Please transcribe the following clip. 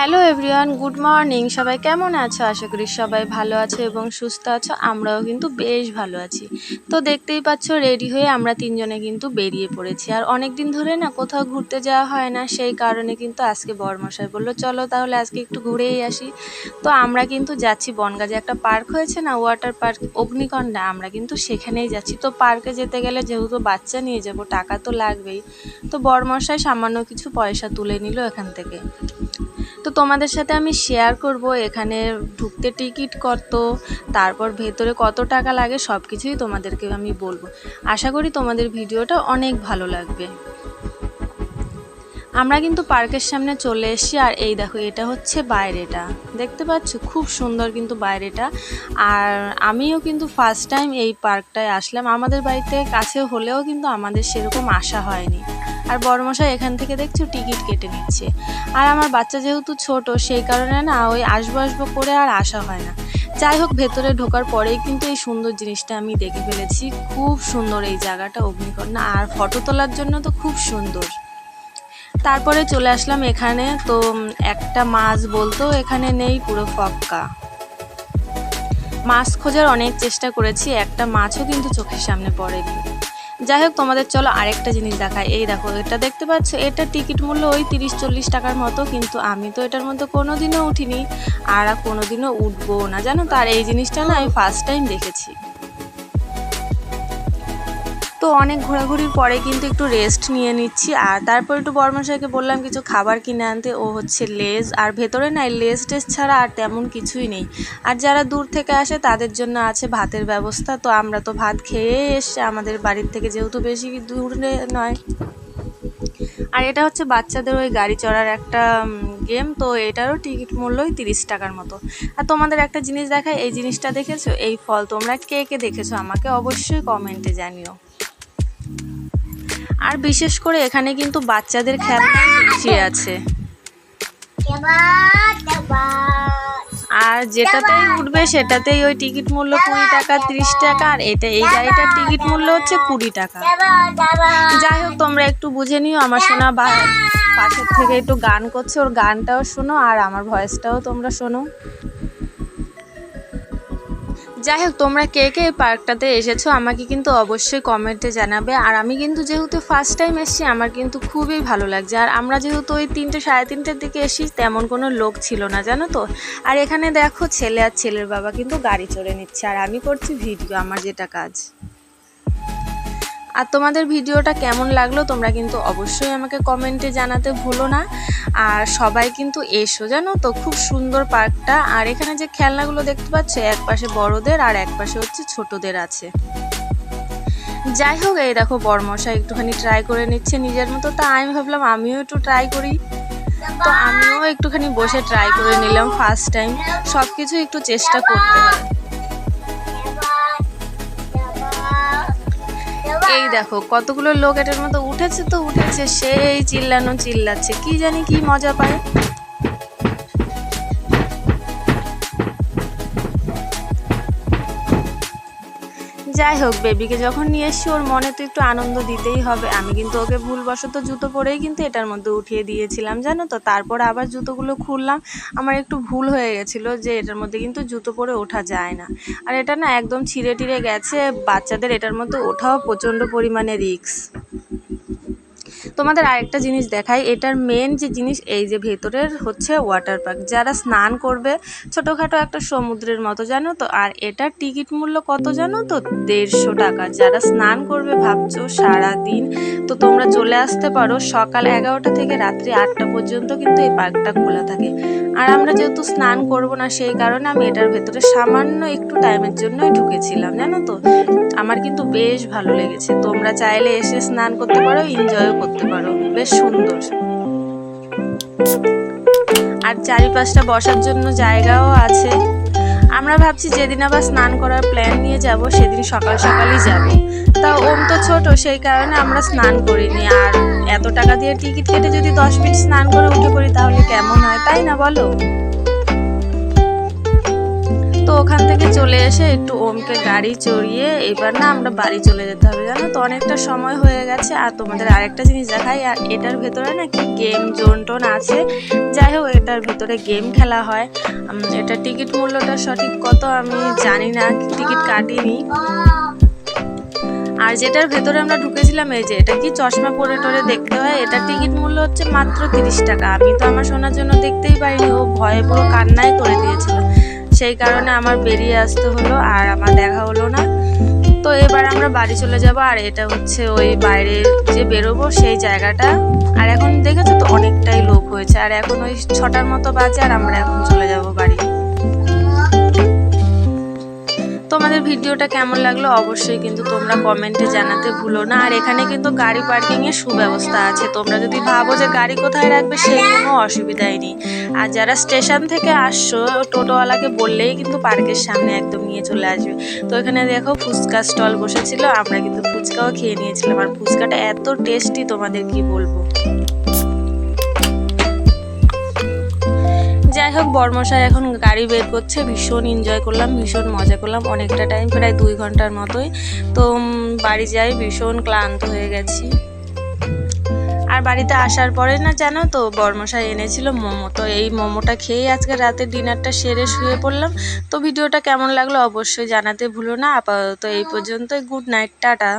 Hello everyone, good morning. সবাই কেমন আছো? আশা করি সবাই ভালো আছো এবং সুস্থ আছো। আমরাও কিন্তু বেশ ভালো আছি। তো দেখতেই পাচ্ছ, রেডি হয়ে আমরা তিনজনে কিন্তু বেরিয়ে পড়েছি। আর অনেক দিন ধরে না কোথাও ঘুরতে যাওয়া হয় না, সেই কারণে কিন্তু আজকে বরমশাই বলল, চলো তাহলে আজকে একটু ঘুরেই আসি। তো আমরা কিন্তু যাচ্ছি বনগাজে। একটা পার্ক হয়েছে না, ওয়াটার পার্ক অগ্নিকণ্ডা আমরা কিন্তু সেখানেই যাচ্ছি। তো পার্কে যেতে গেলে যেহেতু বাচ্চা নিয়ে যাব, টাকা তো লাগবেই। তো বরমশাই সামান্য কিছু পয়সা তুলে নিল এখান থেকে। তো তোমাদের সাথে আমি শেয়ার করব। এখানে ঢুকতে টিকিট কত, তারপর ভেতরে কত টাকা লাগে সব কিছুই তোমাদেরকে আমি বলব। আশা করি তোমাদের ভিডিওটা অনেক ভালো লাগবে। আমরা কিন্তু পার্কের সামনে চলে এসেছি, আর এই দেখো, এটা হচ্ছে বাইরেটা। দেখতে পাচ্ছ? খুব সুন্দর কিন্তু বাইরেটা। আর আমিও কিন্তু ফার্স্ট টাইম এই পার্কটায় আসলাম। আমাদের বাড়িতে কাছে হলেও কিন্তু আমাদের সেরকম আসা হয়নি। আর বড়মশাই এখান থেকে দেখছ, টিকিট কেটে নিচ্ছে। আর আমার বাচ্চা যেহেতু ছোট, সেই কারণে না, ওই আসব আসব করে আর আসা হয় না। যাই হোক, ভেতরে ঢোকার পরেই কিন্তু এই সুন্দর জিনিসটা আমি দেখে ফেলেছি। খুব সুন্দর এই জায়গাটা অগ্নিকন্যা। আর ফটো তোলার জন্য তো খুব সুন্দর। তারপরে চলে আসলাম এখানে। তো একটা মাছ বলতো, এখানে নেই পুরো ফক্কা মাছ খোঁজার অনেক চেষ্টা করেছি, একটা মাছও কিন্তু চোখের সামনে পড়েনি। যাই হোক, তোমাদের চলো আরেকটা জিনিস দেখায় এই দেখো, এটা দেখতে পাচ্ছ, এটা টিকিট মূল্য ওই তিরিশ চল্লিশ টাকার মতো, কিন্তু আমি তো এটার মধ্যে কোনোদিনও উঠিনি, আর কোনোদিনও উঠবো না। জানো তার এই জিনিসটা না, আমি ফার্স্ট টাইম দেখেছি। তো অনেক ঘোরাঘুরির পরে কিন্তু একটু রেস্ট নিয়ে নিচ্ছি। আর তারপর একটু বর্মশাইকে বললাম কিছু খাবার কিনে আনতে, ও হচ্ছে লেজ। আর ভেতরে নাই লেজ টেজ ছাড়া আর তেমন কিছুই নেই। আর যারা দূর থেকে আসে তাদের জন্য আছে ভাতের ব্যবস্থা। তো আমরা তো ভাত খেয়ে এসছে আমাদের বাড়ির থেকে যেহেতু বেশি দূরে নয়। আর এটা হচ্ছে বাচ্চাদের ওই গাড়ি চড়ার একটা গেম তো এটারও টিকিট মূল্যই তিরিশ টাকার মতো। আর তোমাদের একটা জিনিস দেখায় এই জিনিসটা দেখেছ? এই ফল তোমরা কে কে দেখেছ? আমাকে অবশ্যই কমেন্টে জানিও। আর বিশেষ করে এখানে কিন্তু বাচ্চাদের খেলনা বেশি আছে। আর যেটাতেই উঠবে সেটাতেই ওই টিকিট মূল্য কুড়ি টাকা, তিরিশ টাকা, আর এটা এই গাড়িটার টিকিট মূল্য হচ্ছে কুড়ি টাকা। যাই হোক, তোমরা একটু বুঝে নিও, আমার শোনা বা পাশের থেকে একটু গান করছে, ওর গানটাও শোনো, আর আমার ভয়েসটাও তোমরা শোনো। যাই হোক তোমরা কে কে এই পার্কটাতে এসেছ আমাকে কিন্তু অবশ্যই কমেন্টে জানাবে। আর আমি কিন্তু যেহেতু ফার্স্ট টাইম এসেছি, আমার কিন্তু খুবই ভালো লাগছে। আর আমরা যেহেতু ওই তিনটে, সাড়ে তিনটের দিকে এসি তেমন কোনো লোক ছিল না, জানো তো? আর এখানে দেখো ছেলে আর ছেলের বাবা কিন্তু গাড়ি চড়ে নিচ্ছে, আর আমি করছি ভিডিও আমার যেটা কাজ। আর তোমাদের ভিডিওটা কেমন লাগল তোমরা কিন্তু অবশ্যই আমাকে কমেন্টে জানাতে ভুলো না। আর সবাই কিন্তু এসো, জানো তো? খুব সুন্দর পার্কটা। আর এখানে যে খেলনাগুলো দেখতে পাচ্ছ, এক পাশে বড়দের আর এক পাশে হচ্ছে ছোটদের আছে। যাই হোক, এই দেখো বড়মশা একটুখানি ট্রাই করে নিচ্ছে নিজের মতো। তা আমি ভাবলাম, আমিও একটু ট্রাই করি। তো আমিও একটুখানি বসে ট্রাই করে নিলাম ফার্স্ট টাইম সব কিছু একটু চেষ্টা করতে হয় এই দেখো, কতগুলো লোক এটার মতো উঠেছে তো উঠেছে, সেই চিল্লানো চিল্লাচ্ছে, কি জানি কি মজা পায়। যাই হোক বেবিকে যখন নিয়ে এসছি, ওর মনে তো একটু আনন্দ দিতেই হবে। আমি কিন্তু ওকে ভুলবশত জুতো পরেই কিন্তু এটার মধ্যে উঠিয়ে দিয়েছিলাম, জানো তো? তারপর আবার জুতোগুলো খুললাম। আমার একটু ভুল হয়ে গেছিল যে এটার মধ্যে কিন্তু জুতো পরে ওঠা যায় না। আর এটা না একদম ছিঁড়ে টিড়ে গেছে। বাচ্চাদের এটার মধ্যে ওঠাও প্রচণ্ড পরিমাণে রিস্ক তোমাদের আরেকটা জিনিস দেখাই, এটার মেন যে জিনিস, এই যে ভেতরের হচ্ছে ওয়াটার পার্ক যারা স্নান করবে, ছোটোখাটো একটা সমুদ্রের মতো, জানো তো? আর এটার টিকিট মূল্য কত জানো তো? দেড়শো টাকা। যারা স্নান করবে, ভাবছ সারা দিন তো তোমরা চলে আসতে পারো সকাল এগারোটা থেকে রাত্রি আটটা পর্যন্ত, কিন্তু এই পার্কটা খোলা থাকে। আর আমরা যেহেতু স্নান করব না, সেই কারণে আমি এটার ভেতরে সামান্য একটু টাইমের জন্যই ঢুকেছিলাম, জানো তো? আমার কিন্তু বেশ ভালো লেগেছে। তোমরা চাইলে এসে স্নান করতে পারো এনজয়ও করতে পারো। বেশ সুন্দর। আর চারিপাশটা বসার জন্য জায়গাও আছে। আমরা ভাবছি যেদিন আবার স্নান করার প্ল্যান নিয়ে যাব, সেদিন সকাল সকালই যাব। তা ওম তো ছোট, সেই কারণে আমরা স্নান করিনি। আর এত টাকা দিয়ে টিকিট কেটে যদি দশ মিনিট স্নান করে উঠে পড়ি, তাহলে কেমন হয়? তাই না বলো? তো ওখান থেকে চলে এসে একটু ওমকে গাড়ি চড়িয়ে এবার না আমরা বাড়ি চলে যেতে হবে, জানো তো? অনেকটা সময় হয়ে গেছে। আর তোমাদের আরেকটা জিনিস দেখাই, আর এটার ভেতরে না কি গেম জোন টোন আছে। যাই হোক, এটার ভেতরে গেম খেলা হয়। এটা টিকিট মূল্যটা সঠিক কত আমি জানি না, টিকিট কাটিনি। আর যেটার ভেতরে আমরা ঢুকেছিলাম, এই যে, এটা কি চশমা পরে টরে দেখতে হয়? এটা টিকিট মূল্য হচ্ছে মাত্র তিরিশ টাকা। আমি তো আমার শোনার জন্য দেখতেই পারিনি, ও ভয়ে পুরো কান্নাই করে দিয়েছিল। সেই কারণে আমার বেরিয়ে আসতে হলো আর আমার দেখা হলো না। তো এবার আমরা বাড়ি চলে যাব আর এটা হচ্ছে ওই বাইরে যে বেরোবো সেই জায়গাটা। আর এখন দেখেছ তো অনেকটাই লোক হয়েছে। আর এখন ওই ছটার মতো বাজে আর আমরা এখন চলে যাব বাড়ি। তোমাদের ভিডিওটা কেমন লাগল অবশ্যই কিন্তু তোমরা কমেন্টে জানাতে ভুলো না। আর এখানে কিন্তু গাড়ি পার্কিং এর সুব্যবস্থা আছে। তোমরা যদি ভাবো যে গাড়ি কোথায় রাখবে, সেই কোনো অসুবিধাই নেই। আর যারা স্টেশন থেকে আসছো, টোটোওয়ালাকে বললেই কিন্তু পার্কের সামনে একদম নিয়ে চলে আসবে। তো এখানে দেখো ফুচকা স্টল বসেছিল, আমরা কিন্তু ফুচকাও খেয়ে নিয়েছিলাম। আর ফুচকাটা এত টেস্টি তোমাদের কি বলব? যাই হোক, বর্মশাই এখন গাড়ি বের করছে। ভীষণ এনজয় করলাম, ভীষণ মজা করলাম। অনেকটা টাইম প্রায় দুই ঘণ্টার মতোই। তো বাড়ি যাই, ভীষণ ক্লান্ত হয়ে গেছি। আর বাড়িতে আসার পরে না, জানো তো, বর্মশাই এনেছিল মোমো। তো এই মোমোটা খেয়েই আজকে রাতের ডিনারটা সেরে শুয়ে পড়লাম। তো, ভিডিওটা কেমন লাগল অবশ্যই জানাতে ভুলো না। আপাতত এই পর্যন্তই। Good night tata.